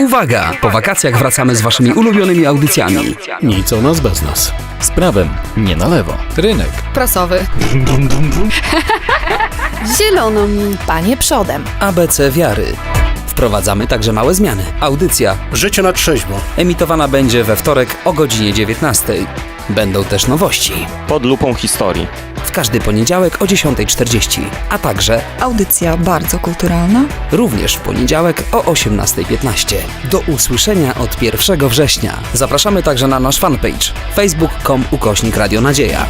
Uwaga! Po wakacjach wracamy z waszymi ulubionymi audycjami. Nic o nas bez nas. Z prawem, nie na lewo. Rynek. Prasowy. Zielono mi. Panie przodem. ABC Wiary. Wprowadzamy także małe zmiany. Audycja Życie na trzeźwo. emitowana będzie we wtorek o godzinie 19. Będą też nowości. Pod lupą historii. W każdy poniedziałek o 10.40, a także Audycja bardzo kulturalna. również w poniedziałek o 18.15. Do usłyszenia od 1 września. Zapraszamy także na nasz fanpage facebook.com ukośnik Radio Nadzieja.